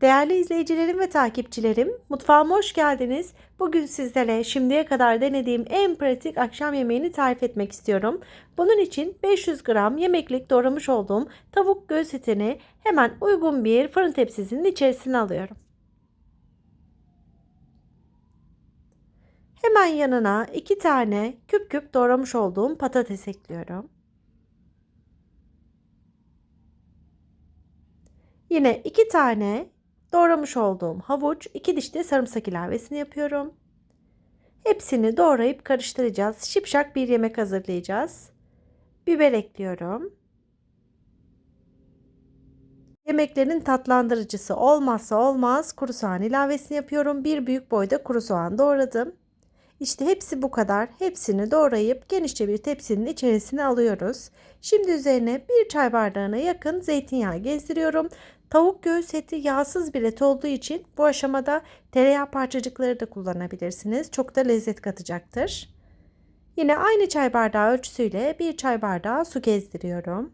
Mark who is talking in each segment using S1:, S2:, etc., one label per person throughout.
S1: Değerli izleyicilerim ve takipçilerim, mutfağıma hoş geldiniz. Bugün sizlere şimdiye kadar denediğim en pratik akşam yemeğini tarif etmek istiyorum. Bunun için 500 gram yemeklik doğramış olduğum tavuk göğüs etini hemen uygun bir fırın tepsisinin içerisine alıyorum. Hemen yanına 2 tane küp küp doğramış olduğum patates ekliyorum. Yine 2 tane Doğramış olduğum havuç, 2 diş de sarımsak ilavesini yapıyorum. Hepsini doğrayıp karıştıracağız. Şipşak bir yemek hazırlayacağız. Biber ekliyorum. Yemeklerin tatlandırıcısı olmazsa olmaz kuru soğan ilavesini yapıyorum. Bir büyük boyda kuru soğan doğradım. İşte hepsi bu kadar. Hepsini doğrayıp genişçe bir tepsinin içerisine alıyoruz. Şimdi üzerine bir çay bardağına yakın zeytinyağı gezdiriyorum. Tavuk göğüs eti yağsız bir et olduğu için bu aşamada tereyağı parçacıkları da kullanabilirsiniz. Çok da lezzet katacaktır. Yine aynı çay bardağı ölçüsüyle bir çay bardağı su gezdiriyorum.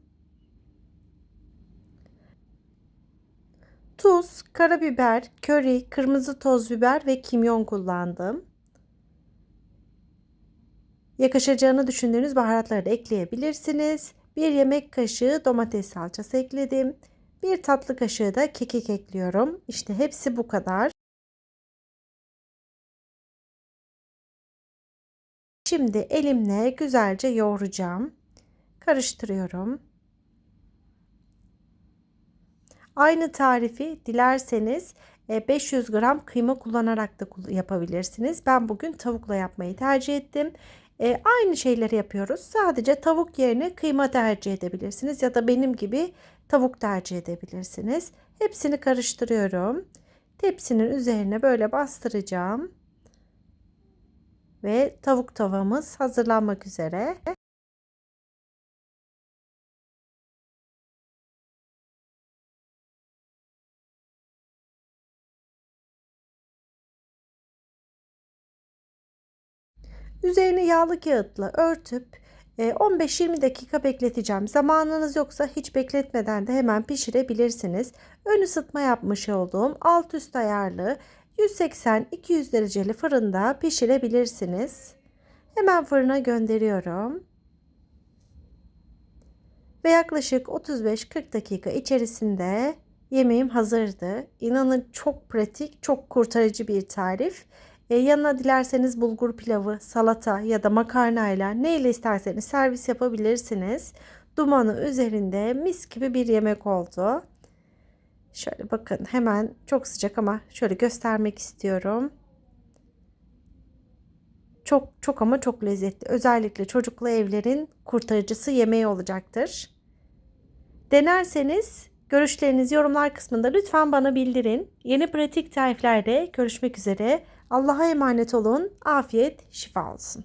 S1: Tuz, karabiber, köri, kırmızı toz biber ve kimyon kullandım. Yakışacağını düşündüğünüz baharatları da ekleyebilirsiniz. Bir yemek kaşığı domates salçası ekledim. Bir tatlı kaşığı da kekik ekliyorum. İşte hepsi bu kadar. Şimdi elimle güzelce yoğuracağım. Karıştırıyorum. Aynı tarifi dilerseniz 500 e, gram kıyma kullanarak da yapabilirsiniz. Ben bugün tavukla yapmayı tercih ettim. E, aynı şeyleri yapıyoruz. Sadece tavuk yerine kıyma tercih edebilirsiniz ya da benim gibi tavuk tercih edebilirsiniz. Hepsini karıştırıyorum. Tepsinin üzerine böyle bastıracağım. Ve tavuk tavamız hazırlanmak üzere. Üzerini yağlı kağıtla örtüp 15-20 e, dakika bekleteceğim. Zamanınız yoksa hiç bekletmeden de hemen pişirebilirsiniz. Ön ısıtma yapmış olduğum alt üst ayarlı 180-200 dereceli fırında pişirebilirsiniz. Hemen fırına gönderiyorum. Ve yaklaşık 35-40 dakika içerisinde yemeğim hazırdı. İnanın çok pratik, çok kurtarıcı bir tarif. E, yanına dilerseniz bulgur pilavı, salata ya da makarnayla ne ile isterseniz servis yapabilirsiniz. Dumanı üzerinde mis gibi bir yemek oldu. Şöyle bakın hemen çok sıcak ama şöyle göstermek istiyorum. Çok çok ama çok lezzetli. Özellikle çocuklu evlerin kurtarıcısı yemeği olacaktır. Denerseniz görüşlerinizi yorumlar kısmında lütfen bana bildirin. Yeni pratik tariflerde görüşmek üzere. Allah'a emanet olun. Afiyet, şifa olsun.